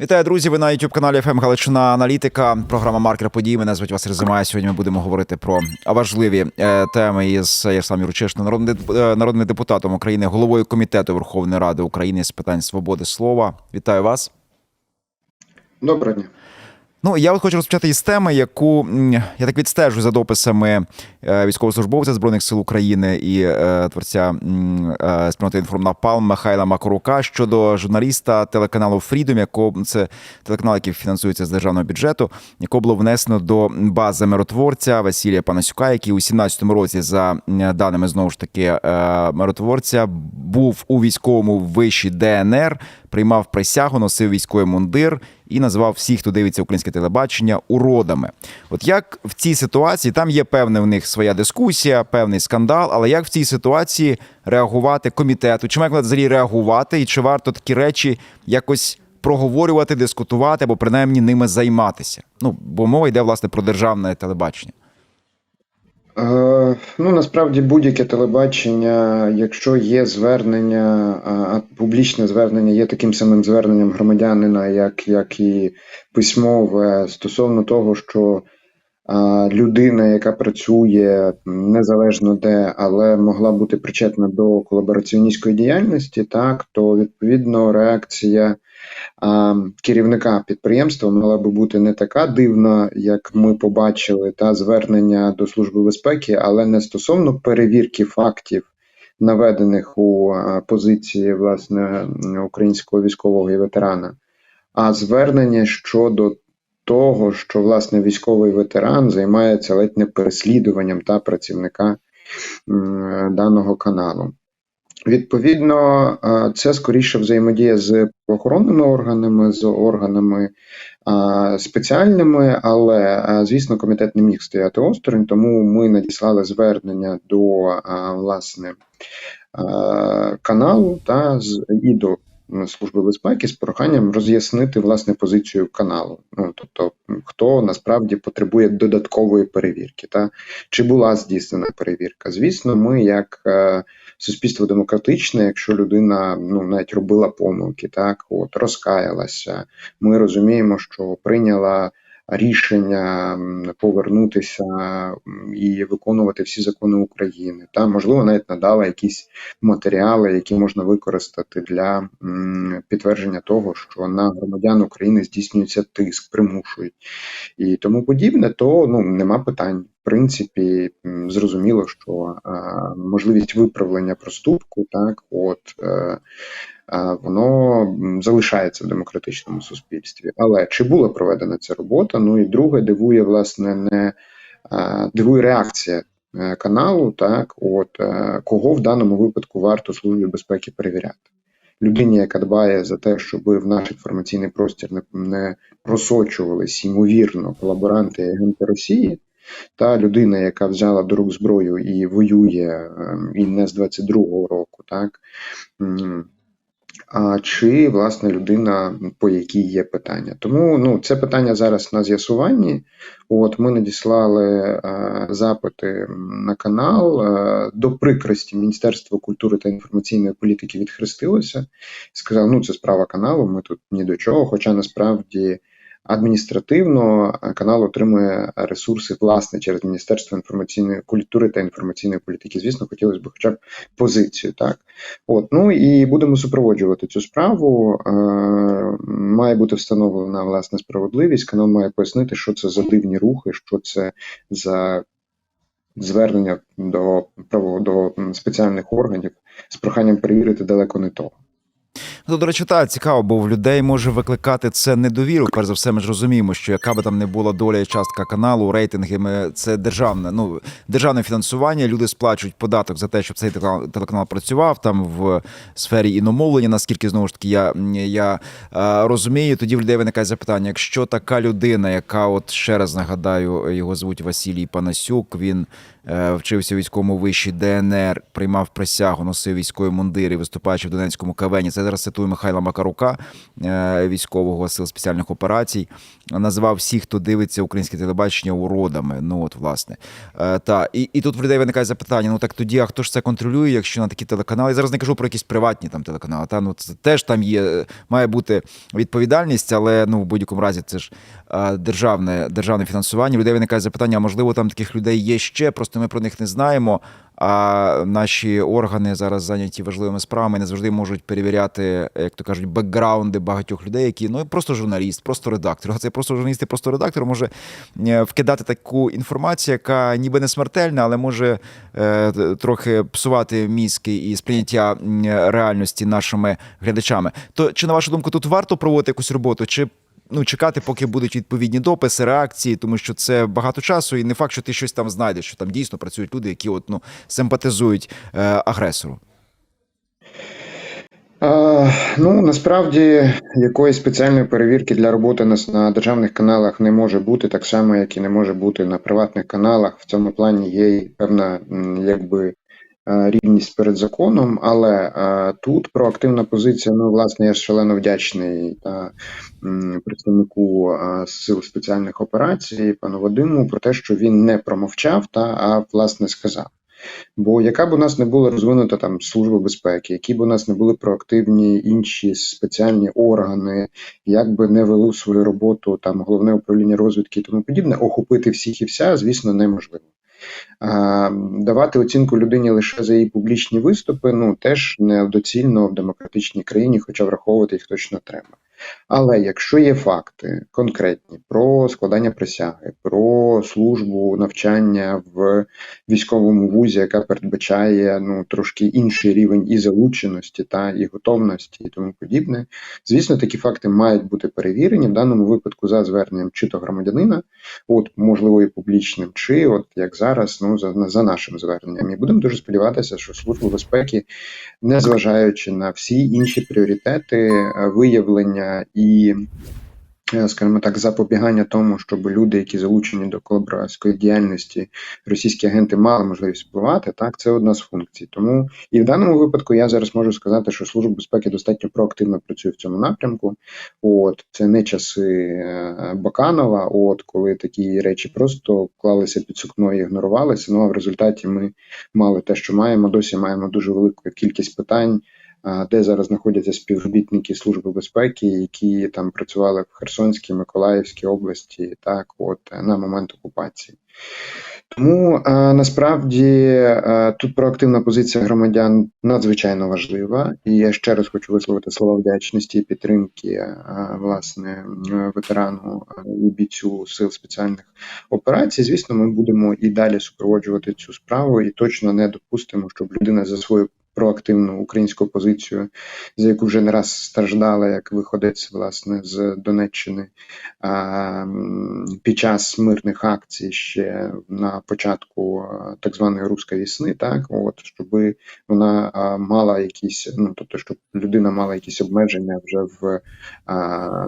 Вітаю, друзі! Ви на youtube каналі ФМ Галичина Аналітика. Програма Маркер подій. Мене звуть Василь Зима. Сьогодні ми будемо говорити про важливі е, теми із Ярославом Юрчишним, е, народним депутатом України, головою комітету Верховної Ради України з питань свободи слова. Вітаю вас. Доброго дня. Ну я от хочу розпочати із теми, яку я так відстежую за дописами е, військовослужбовця збройних сил України і е, творця е, спільноти інформнапалм Михайла Макарука щодо журналіста телеканалу Фрідом, якого це телеканал, який фінансується з державного бюджету, якого було внесено до бази миротворця Василія Панасюка, який у 17-му році, за даними знову ж таки е, миротворця, був у військовому виші ДНР, приймав присягу, носив військовий мундир і називав всіх, хто дивиться українське телебачення, уродами. От як в цій ситуації там є певна в них своя дискусія, певний скандал, але як в цій ситуації реагувати комітету? Чи має взагалі реагувати, і чи варто такі речі якось проговорювати, дискутувати або принаймні ними займатися? Ну бо мова йде власне про державне телебачення. Е, ну, насправді будь-яке телебачення, якщо є звернення, а публічне звернення є таким самим зверненням громадянина, як, як і письмове, стосовно того, що а, людина, яка працює незалежно де, але могла бути причетна до колабораціоністської діяльності, так, то відповідно реакція керівника підприємства мала би бути не така дивна, як ми побачили, та звернення до Служби безпеки, але не стосовно перевірки фактів, наведених у позиції власне українського військового і ветерана, а звернення щодо того, що власне військовий ветеран займається ледь не переслідуванням та працівника м, даного каналу. Відповідно, е, це скоріше взаємодія з правоохоронними органами, з органами спеціальними, але е, звісно, комітет не міг стояти осторонь, тому ми надіслали звернення до власне каналу та і до Служби безпеки з проханням роз'яснити власне позицію каналу. Ну тобто, хто насправді потребує додаткової перевірки, та чи була здійснена перевірка. Звісно, ми як е, суспільство демократичне, якщо людина ну навіть робила помилки, так от розкаялася. Ми розуміємо, що прийняла рішення повернутися і виконувати всі закони України. Та можливо навіть надала якісь матеріали, які можна використати для підтвердження того, що на громадян України здійснюється тиск, примушують і тому подібне, то ну нема питань. В принципі, зрозуміло, що е, можливість виправлення проступку, так от е, воно залишається в демократичному суспільстві. Але чи була проведена ця робота? Ну і друге, дивує власне не дивує реакція е, каналу, так от е, кого в даному випадку варто службі безпеки перевіряти. Людині, яка дбає за те, щоб в наш інформаційний простір не, не просочувались ймовірно колаборанти і агенти Росії, та людина, яка взяла до рук зброю і воює ем, і не з 22-го року, так чи власне людина, по якій є питання. Тому ну це питання зараз на з'ясуванні. От ми надіслали е, запити на канал. Е, до прикрості Міністерство культури та інформаційної політики відхрестилося сказав, ну це справа каналу, ми тут ні до чого. Хоча насправді адміністративно канал отримує ресурси власне через Міністерство інформаційної культури та інформаційної політики. Звісно, хотілося б хоча б позицію. Так, от ну і будемо супроводжувати цю справу. Е, має бути встановлена власне справедливість. Канал має пояснити, що це за дивні рухи, що це за звернення до право до спеціальних органів з проханням перевірити далеко не того. Ну, до речі, так, цікаво, бо в людей може викликати це недовіру. Перш за все, ми ж розуміємо, що яка би там не була доля і частка каналу, рейтинги, ми, це державне, ну державне фінансування. Люди сплачують податок за те, щоб цей телеканал, працював там в сфері іномовлення. Наскільки знову ж таки я, я е, розумію, тоді в людей виникає запитання: якщо така людина, яка от ще раз нагадаю, його звуть Василій Панасюк, він вчився у військовому виші ДНР, приймав присягу, носив військові мундири, виступаючи в Донецькому кавені. Це зараз цитую Михайла Макарука, е, військового сил спеціальних операцій. Називав всіх, хто дивиться українське телебачення, уродами. Ну от власне. Е, Та і, і тут в людей виникає запитання: ну так тоді, а хто ж це контролює, якщо на такі телеканали? Я зараз не кажу про якісь приватні там телеканали. Та ну це теж там є, має бути відповідальність, але ну в будь-якому разі це ж е, державне державне фінансування. Людей виникає запитання, а можливо, там таких людей є ще, просто ми про них не знаємо. А наші органи зараз зайняті важливими справами, не завжди можуть перевіряти, як то кажуть, бекграунди багатьох людей, які ну просто журналіст, просто редактор. А це просто журналіст і просто редактор може е, вкидати таку інформацію, яка ніби не смертельна, але може е, трохи псувати мізки і сприйняття реальності нашими глядачами. То чи на вашу думку тут варто проводити якусь роботу? Чи ну чекати, поки будуть відповідні дописи, реакції, тому що це багато часу, і не факт, що ти щось там знайдеш, що там дійсно працюють люди, які от ну симпатизують е, агресору. А, ну насправді якоїсь спеціальної перевірки для роботи на, на державних каналах не може бути, так само як і не може бути на приватних каналах. В цьому плані є певна якби рівність перед законом, але е, тут проактивна позиція. Ну, власне, я шалено вдячний та представнику е, сил спеціальних операцій, пану Вадиму, про те, що він не промовчав, та а власне сказав. Бо яка б у нас не була розвинута там служба безпеки, які б у нас не були проактивні інші спеціальні органи, як би не вело свою роботу там головне управління розвідки і тому подібне, охопити всіх і вся, звісно, неможливо. Давати оцінку людині лише за її публічні виступи, ну теж недоцільно в демократичній країні, хоча враховувати їх точно треба. Але якщо є факти конкретні про складання присяги, про службу навчання в військовому вузі, яка передбачає ну трошки інший рівень і залученості та і готовності, і тому подібне. Звісно, такі факти мають бути перевірені в даному випадку за зверненням чи то громадянина, от можливо і публічним, чи от як зараз, ну за, за нашим зверненням. І будемо дуже сподіватися, що служба безпеки, незважаючи на всі інші пріоритети, е, виявлення і е, скажімо так, запобігання тому, щоб люди, які залучені до колаборантської діяльності, російські агенти мали можливість впливати, так це одна з функцій. Тому і в даному випадку я зараз можу сказати, що служба безпеки достатньо проактивно працює в цьому напрямку. От це не часи е, Баканова, от коли такі речі просто клалися під сукно і ігнорувалися. Ну а в результаті ми мали те, що маємо. Досі маємо дуже велику кількість питань де зараз знаходяться співробітники Служби безпеки, які там працювали в Херсонській, Миколаївській області, так от на момент окупації. Тому насправді тут проактивна позиція громадян надзвичайно важлива, і я ще раз хочу висловити слова вдячності і підтримки власне ветерану і бійцю сил спеціальних операцій. Звісно, ми будемо і далі супроводжувати цю справу, і точно не допустимо, щоб людина за свою проактивну українську позицію, за яку вже не раз страждала, як виходець власне з Донеччини під час мирних акцій ще на початку так званої руської вісни, так от щоб вона мала якісь, ну тобто, щоб людина мала якісь обмеження вже в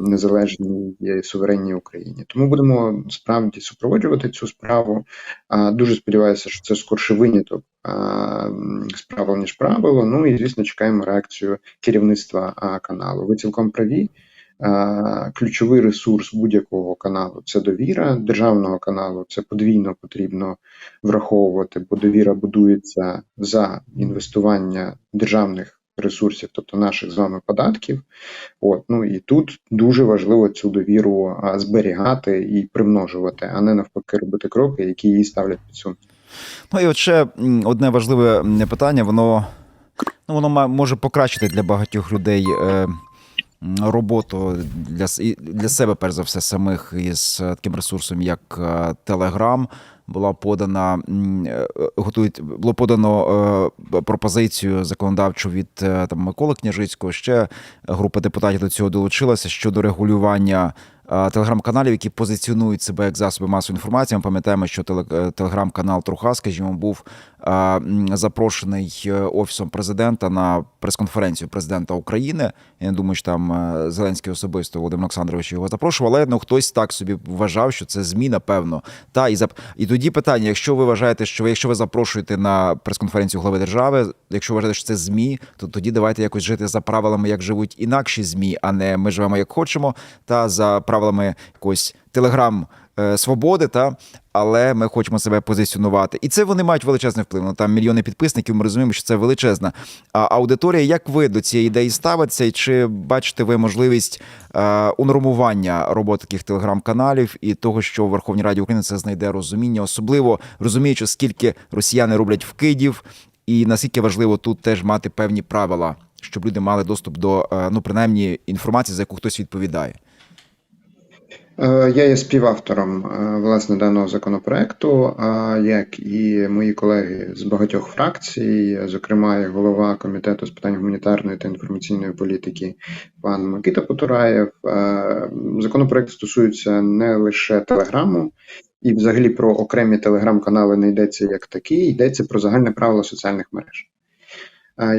незалежній суверенній Україні. Тому будемо справді супроводжувати цю справу. А, дуже сподіваюся, що це скорше виняток а, м, з правил ніж правило. Ну і звісно, чекаємо реакцію керівництва каналу. Ви цілком праві. Ключовий ресурс будь-якого каналу це довіра державного каналу. Це подвійно потрібно враховувати, бо довіра будується за інвестування державних ресурсів, тобто наших з вами податків. От ну і тут дуже важливо цю довіру зберігати і примножувати, а не навпаки робити кроки, які її ставлять під сумнів. Ну і от ще одне важливе питання, воно, ну, воно може покращити для багатьох людей е, роботу для, для себе, перш за все, самих із е, таким ресурсом, як Telegram. Була подана е, готують, було подано пропозицію законодавчу від там Миколи Княжицького. Ще група депутатів до цього долучилася щодо регулювання телеграм-каналів, які позиціонують себе як засоби масової інформації. Ми пам'ятаємо, що е, телеграм-канал Труха, скажімо, був е, запрошений е, офісом президента на прес-конференцію президента України. Я не думаю, що там е, Зеленський особисто Володимир Олександрович його запрошував, але ну хтось так собі вважав, що це змі, напевно. Та і зап... і тоді питання: якщо ви вважаєте, що ви, якщо ви запрошуєте на прес-конференцію глави держави, якщо ви вважаєте, що це змі, то тоді давайте якось жити за правилами, як живуть інакші змі, а не ми живемо як хочемо, та за правилами якогось телеграм. е, Свободи, та але ми хочемо себе позиціонувати, і це вони мають величезний вплив. Ну там мільйони підписників. Ми розуміємо, що це величезна аудиторія. Як ви до цієї ідеї ставитеся? І чи бачите ви можливість е, унормування роботи таких телеграм-каналів і того, що в Верховній Раді України це знайде розуміння, особливо розуміючи, скільки росіяни роблять вкидів, і наскільки важливо тут теж мати певні правила, щоб люди мали доступ до е, ну принаймні інформації, за яку хтось відповідає. Е, Я є співавтором е, власне даного законопроекту, як і мої колеги з багатьох фракцій, зокрема, і голова комітету з питань гуманітарної та інформаційної політики, пан Микита Потураєв. Е, Законопроект стосується не лише телеграму, і взагалі про окремі телеграм-канали не йдеться як такі, йдеться про загальне правило соціальних мереж.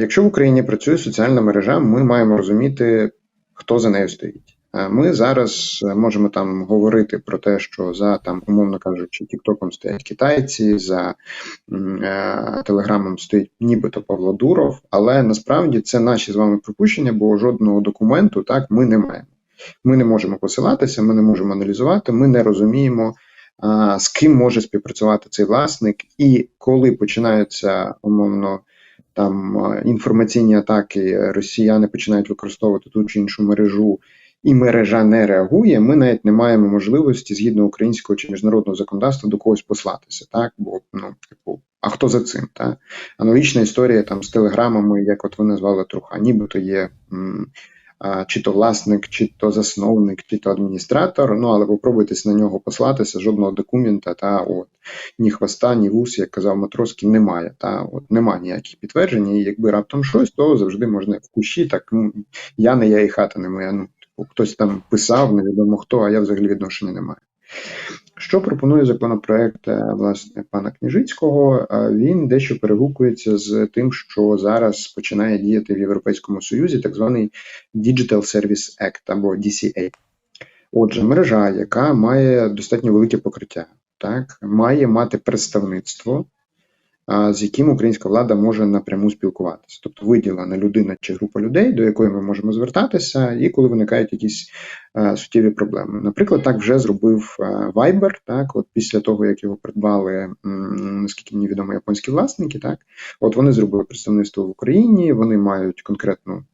Якщо в Україні працює соціальна мережа, ми маємо розуміти, хто за нею стоїть. Е, Ми зараз е, можемо там говорити про те, що за там, умовно кажучи, Тіктоком стоять китайці, за е, Телеграмом стоїть нібито Павло Дуров, але насправді це наші з вами припущення, бо жодного документу так ми не маємо. Ми не можемо посилатися, ми не можемо аналізувати, ми не розуміємо, з ким може співпрацювати цей власник, і коли починаються умовно там інформаційні атаки, росіяни починають використовувати ту чи іншу мережу, і мережа не реагує, ми навіть не маємо можливості згідно українського чи міжнародного законодавства до когось послатися. Так, бо ну типу, а хто за цим? Так? Аналогічна історія там з телеграмами, як от ви назвали Труха, нібито є. М- чи то власник, чи то засновник, чи то адміністратор. Ну але попробуйтесь на нього послатися, жодного документа, та от ні хвоста, ні вус, як казав Матроський, немає. Та от немає ніяких підтверджень. І якби раптом щось, то завжди можна в кущі. Так я не я і хата не моя. Ну хтось там писав, невідомо хто, а я взагалі відношення не маю. Що пропонує законопроект е, власне пана Княжицького? Е, Він дещо перегукується з тим, що зараз починає діяти в Європейському Союзі, так званий Digital Service Act або DCA. Отже, мережа, яка має достатньо велике покриття, так має мати представництво, з яким українська влада може напряму спілкуватися, тобто виділена людина чи група людей, до якої ми можемо звертатися, і коли виникають якісь суттєві проблеми. Наприклад, так вже зробив Viber, так, от після того, як його придбали, наскільки мені відомо, японські власники, так, от вони зробили представництво в Україні, вони мають конкретну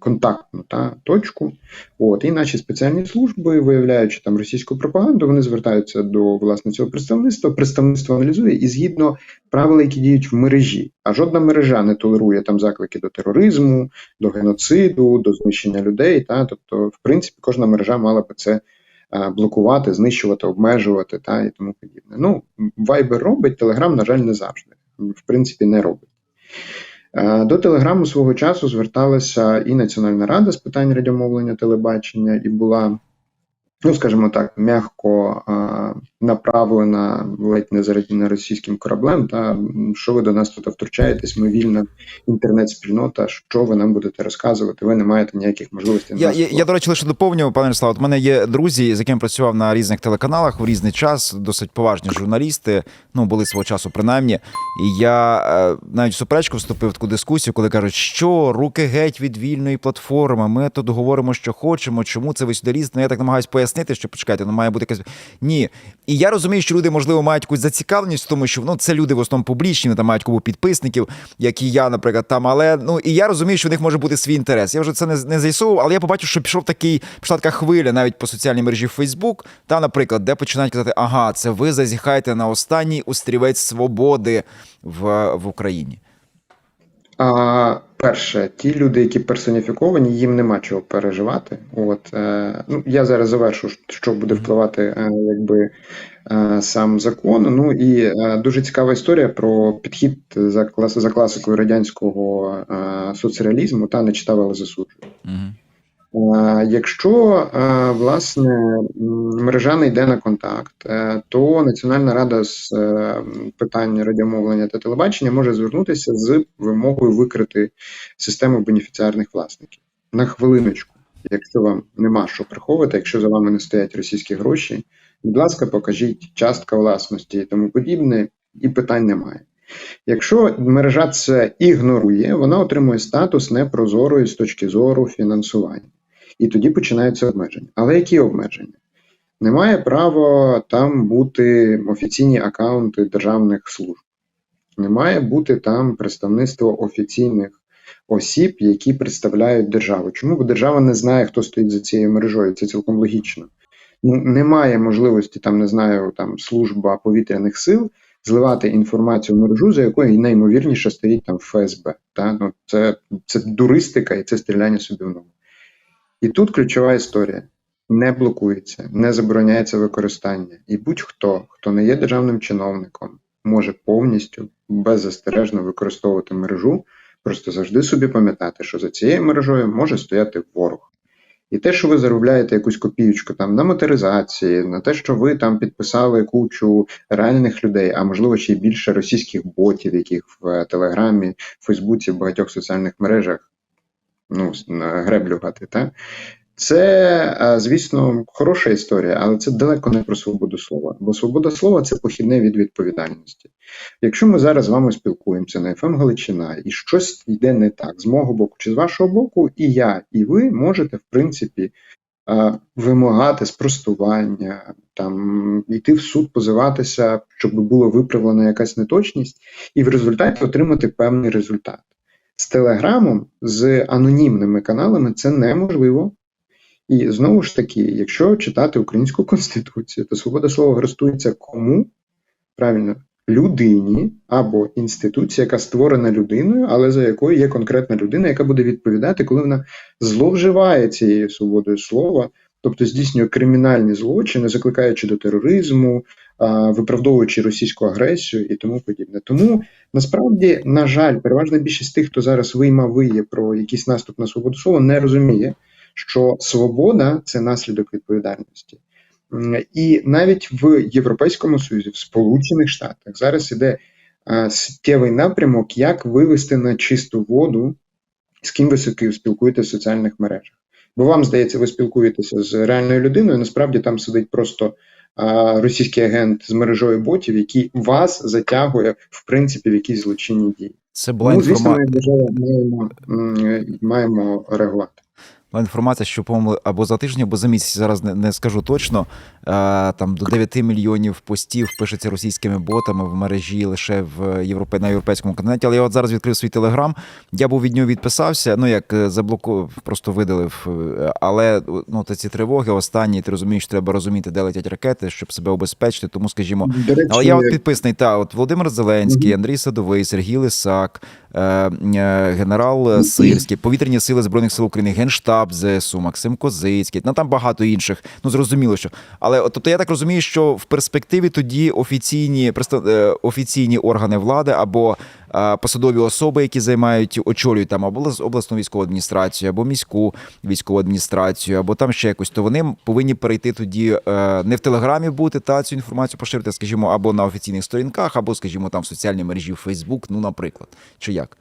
Контактну та точку, от і наші спеціальні служби, виявляючи там російську пропаганду, вони звертаються до власне цього представництва. Представництво аналізує і згідно правил, які діють в мережі. А жодна мережа не толерує там заклики до тероризму, до геноциду, до знищення людей. Та тобто, в принципі, кожна мережа мала би це блокувати, знищувати, обмежувати та і тому подібне. Ну, Viber робить, Telegram, на жаль, не завжди. В принципі, не робить. Е, До Телеграму свого часу зверталася і Національна рада з питань радіомовлення телебачення, і була, ну скажімо так, м'яко направлена ледь не заради російським кораблем. Та що ви до нас тут втручаєтесь? Ми вільна інтернет-спільнота. Що ви нам будете розказувати? Ви не маєте ніяких можливостей. Я, я, я, до речі, лише доповнюю, пане Ярослав, От мене є друзі, з якими працював на різних телеканалах в різний час, досить поважні журналісти, ну були свого часу, принаймні. І я е, навіть в суперечку вступив в таку дискусію, коли кажуть, що руки геть від вільної платформи. Ми тут говоримо, що хочемо, чому це ви сюди лізете. Ну, я так намагаюся пояснити, що почекайте, ну має бути якась. Ні. І я розумію, що люди, можливо, мають якусь зацікавленість тому, що ну, це люди в основному публічні, вони там мають купу підписників, як і я, наприклад, там. Але ну і я розумію, що в них може бути свій інтерес. Я вже це не, не з'ясовував, але я побачив, що пішов такий, пішла така хвиля навіть по соціальній мережі Facebook, та, наприклад, де починають казати, ага, це ви зазіхаєте на останній острівець свободи в, в Україні. А, перше, ті люди, які персоніфіковані, їм нема чого переживати. От е, ну я зараз завершу, що буде впливати, е, якби е, сам закон. Ну і е, дуже цікава історія про підхід за клас за класикою радянського е, соцреалізму та не читав, але засуджую. Якщо е, власне мережа не йде на контакт, е, то Національна рада з е, питань радіомовлення та телебачення може звернутися з вимогою викрити систему бенефіціарних власників. На хвилиночку, якщо вам нема що приховувати, якщо за вами не стоять російські гроші, будь ласка, покажіть частка власності і тому подібне, і питань немає. Якщо мережа це ігнорує, вона отримує статус непрозорої з точки зору фінансування. І тоді починаються обмеження. Але які обмеження? Немає права там бути офіційні акаунти державних служб, не має бути там представництво офіційних осіб, які представляють державу. Чому? Бо держава не знає, хто стоїть за цією мережою. Це цілком логічно. Ну, немає можливості, там не знаю, там служба повітряних сил зливати інформацію в мережу, за якою найімовірніше стоїть там ФСБ. Та? Ну, це, це дуристика і це стріляння собі в ногу. І тут ключова історія: не блокується, не забороняється використання. І будь-хто, хто не є державним чиновником, може повністю беззастережно використовувати мережу. Просто завжди собі пам'ятати, що за цією мережою може стояти ворог. І те, що ви заробляєте якусь копіючку там на моторизації, на те, що ви там підписали кучу реальних людей, а можливо ще й більше російських ботів, яких в Телеграмі, Фейсбуці, в багатьох соціальних мережах ну, на греблю гати, та? Це, звісно, хороша історія, але це далеко не про свободу слова. Бо свобода слова це похідне від відповідальності. Якщо ми зараз з вами спілкуємося на ФМ Галичина і щось йде не так з мого боку чи з вашого боку, і я, і ви можете, в принципі, вимагати спростування, там йти в суд, позиватися, щоб була виправлена якась неточність, і в результаті отримати певний результат. З Телеграмом, з анонімними каналами це неможливо. І знову ж таки, якщо читати українську конституцію, то свобода слова користується кому? Правильно, людині або інституції, яка створена людиною, але за якою є конкретна людина, яка буде відповідати, коли вона зловживає цією свободою слова, тобто здійснює кримінальні злочини, закликаючи до тероризму, виправдовуючи російську агресію і тому подібне. Тому насправді, на жаль, переважна більшість тих, хто зараз вийма виє про якийсь наступ на свободу слова, не розуміє, що свобода це наслідок відповідальності. І навіть в Європейському Союзі, в Сполучених Штатах зараз іде суттєвий напрямок, як вивести на чисту воду, з ким ви спілкуєтеся в соціальних мережах. Бо вам здається, ви спілкуєтеся з реальною людиною, насправді там сидить просто а, російський агент з мережою ботів, який вас затягує в принципі в якісь злочинні дії. Це була Ну, звісно, ми інформація. ми маємо, маємо реагувати. Була інформація, що по-моєму або за тиждень, або за місяць, зараз не, не скажу точно. Е, там до 9 мільйонів постів пишеться російськими ботами в мережі лише в Європе, на європейському континенті. Але я от зараз відкрив свій телеграм. Я був від нього відписався. Ну як е, заблокував, просто видалив. Е, Але ну та ці тривоги останні, ти розумієш, що треба розуміти, де летять ракети, щоб себе обезпечити. Тому, скажімо, речі, але я от підписаний. Та от Володимир Зеленський, Андрій Садовий, Сергій Лисак, е, е, генерал Сирський, повітряні сили збройних сил України, генштаб ЗСУ, Максим Козицький. Ну там багато інших. Ну зрозуміло, що але тобто я так розумію, що в перспективі тоді офіційні е, офіційні органи влади або е, посадові особи, які займають очолюють там або облас- обласну військову адміністрацію, або міську військову адміністрацію, або там ще якось, то вони повинні перейти тоді е, не в телеграмі бути та цю інформацію поширити, скажімо, або на офіційних сторінках, або, скажімо, там в соціальній мережі Facebook, ну, наприклад, чи як?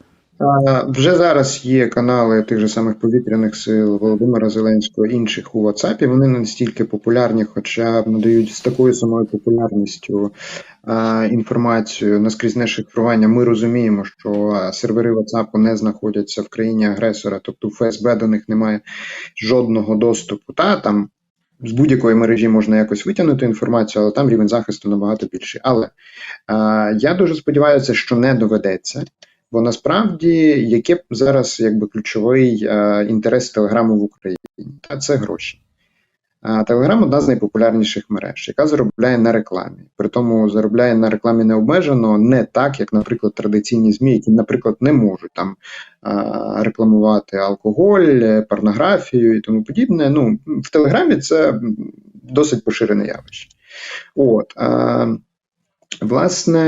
Вже зараз є канали тих же самих повітряних сил Володимира Зеленського, інших у WhatsApp. Вони не настільки популярні, хоча надають з такою самою популярністю а, інформацію наскрізне шифрування. Ми розуміємо, що сервери WhatsApp не знаходяться в країні агресора, тобто ФСБ до них немає жодного доступу. Та там з будь-якої мережі можна якось витягнути інформацію, але там рівень захисту набагато більший. Але я дуже сподіваюся, що не доведеться. Бо насправді яке зараз якби ключовий е, інтерес Телеграму в Україні? Та це гроші. Телеграм одна з найпопулярніших мереж, яка заробляє на рекламі. При тому заробляє на рекламі необмежено, не так, як, наприклад, традиційні ЗМІ, які, наприклад, не можуть там рекламувати алкоголь, порнографію і тому подібне. Ну, в Телеграмі це досить поширене явище. От. Власне,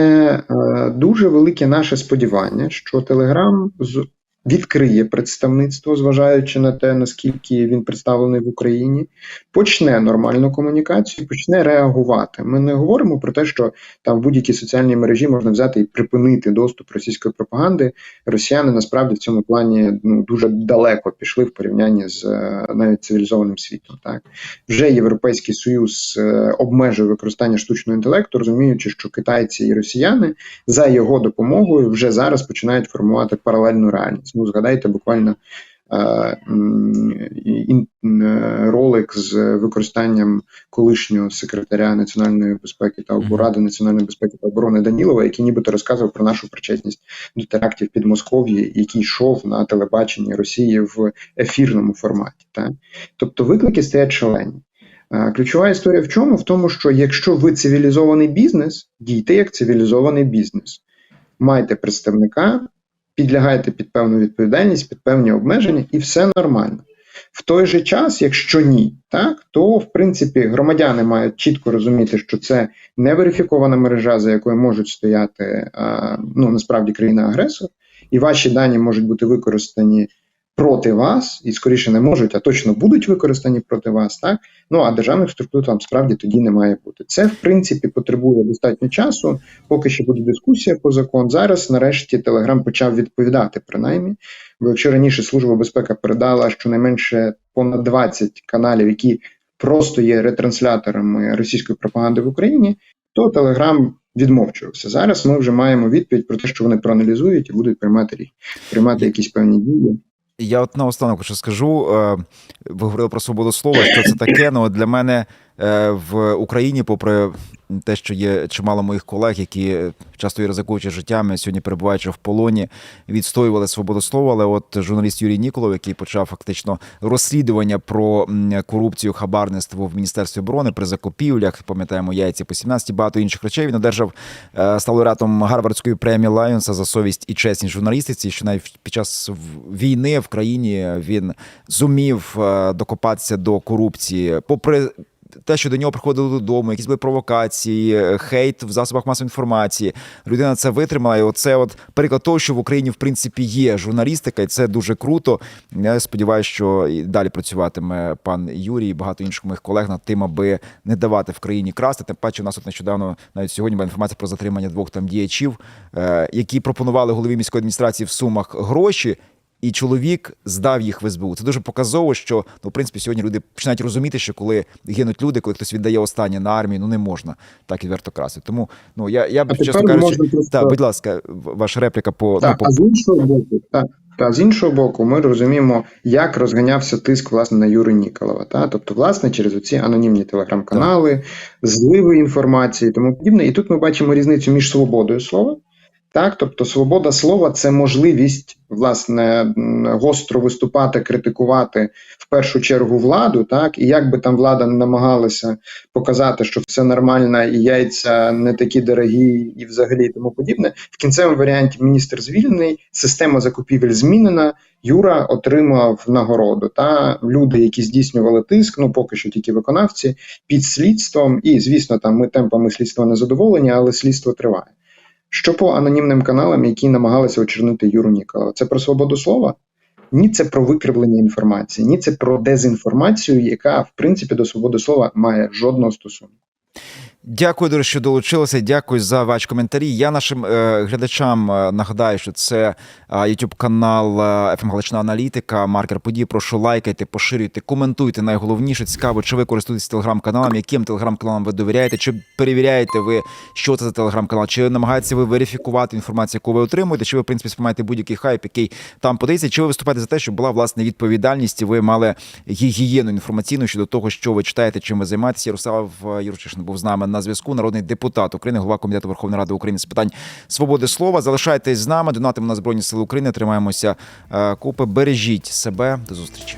е, дуже велике наше сподівання, що Telegram з відкриє представництво, зважаючи на те, наскільки він представлений в Україні, почне нормальну комунікацію, почне реагувати. Ми не говоримо про те, що там в будь-якій соціальній мережі можна взяти і припинити доступ російської пропаганди. Росіяни насправді в цьому плані ну дуже далеко пішли в порівнянні з е, навіть цивілізованим світом. Так вже Європейський Союз е, обмежує використання штучного інтелекту, розуміючи, що китайці і росіяни за його допомогою вже зараз починають формувати паралельну реальність. Ну згадайте буквально. е, Ролик з використанням колишнього секретаря національної безпеки та Мгм. Ради національної безпеки та оборони Данілова, який нібито розказував про нашу причетність до терактів під Москов'ї, який йшов на телебаченні Росії в ефірному форматі. Так? Тобто виклики стоять шалені. Е, Ключова історія в чому? В тому, що якщо ви цивілізований бізнес, дійте як цивілізований бізнес. Майте представника, підлягайте під певну відповідальність, під певні обмеження, і все нормально. В той же час, якщо ні, так то в принципі громадяни мають чітко розуміти, що це не верифікована мережа, за якою можуть стояти а, ну насправді країна-агресор, і ваші дані можуть бути використані проти вас, і скоріше не можуть, а точно будуть використані проти вас. Так ну а державних структур там справді тоді не має бути. Це в принципі потребує достатньо часу. Поки що буде дискусія по закон. Зараз, нарешті, Телеграм почав відповідати, принаймні. Бо якщо раніше Служба безпеки передала щонайменше понад 20 каналів, які просто є ретрансляторами російської пропаганди в Україні, то Телеграм відмовчувався. Зараз ми вже маємо відповідь про те, що вони проаналізують і будуть приймати приймати якісь певні дії. Я от наостанок ще скажу. е, Ви говорили про свободу слова. Що це таке? Ну для мене в Україні, попри те, що є чимало моїх колег, які е, часто і ризикуючи життями, сьогодні перебуваючи в полоні, відстоювали свободу слова. Але от журналіст Юрій Ніколов, який почав фактично розслідування про корупцію, хабарництво в міністерстві оборони при закупівлях, пам'ятаємо яйці по 17, багато інших речей. Він одержав е, став лауреатом Гарвардської премії Лайонса за совість і чесність журналістиці, що навіть під час війни в країні він зумів е, докопатися до корупції, попри. Те, що до нього приходили додому, якісь були провокації, е, хейт в засобах масової інформації. Людина це витримала. І оце от приклад того, що в Україні в принципі є журналістика, і це дуже круто. Я сподіваюся, що і далі працюватиме пан Юрій і багато інших моїх колег над тим, аби не давати в країні красти. Тим паче, у нас от нещодавно навіть сьогодні була інформація про затримання двох там діячів, е, які пропонували голові міської адміністрації в сумах гроші. І чоловік здав їх в СБУ. Це дуже показово, що ну, в принципі сьогодні люди починають розуміти, що коли гинуть люди, коли хтось віддає останнє на армію, ну не можна так відверто красти. Тому ну я я б чесно кажучи, просто- так, будь ласка, ваша репліка по, Так, ну, а з іншого боку, так, та з іншого боку, ми розуміємо, як розганявся тиск власне на Юру Ніколова. Та? Тобто, власне, через оці анонімні телеграм-канали, зливи інформації тому подібне. І тут ми бачимо різницю між свободою слова. Так, тобто свобода слова це можливість власне гостро виступати, критикувати в першу чергу владу, так і як би там влада не намагалася показати, що все нормально, і яйця не такі дорогі, і взагалі тому подібне. В кінцевому варіанті міністр звільнений, система закупівель змінена. Юра отримав нагороду. Та люди, які здійснювали тиск, ну поки що тільки виконавці, під слідством. І звісно, там ми темпами слідства не задоволені, але слідство триває. Що по анонімним каналам, які намагалися очернити Юру Ніколова? Це про свободу слова? Ні, це про викривлення інформації, ні, це про дезінформацію, яка в принципі до свободи слова має жодного стосунку. Дякую, дуже, що долучилися. Дякую за ваші коментарі. Я нашим е, глядачам е, нагадаю, що це е, youtube канал е, «ФМ Галична Аналітика, маркер подій. Прошу лайкайте, поширюйте, коментуйте. Найголовніше цікаво, чи ви користуєтесь телеграм-каналом, яким телеграм-каналам ви довіряєте, чи перевіряєте ви, що це за телеграм-канал, чи намагаєтеся ви верифікувати інформацію, яку ви отримуєте, чи ви в принципі сприймаєте будь-який хайп, який там подається, чи ви виступаєте за те, щоб була власне відповідальність, і ви мали гігієну інформаційну щодо того, що ви читаєте, чим ви займаєтеся. Ярослав е, Юрчишин був з нами на зв'язку. Народний депутат України, голова комітету Верховної Ради України з питань свободи слова. Залишайтесь з нами, донатимо на збройні сили України. Тримаємося е, купи. Бережіть себе. До зустрічі.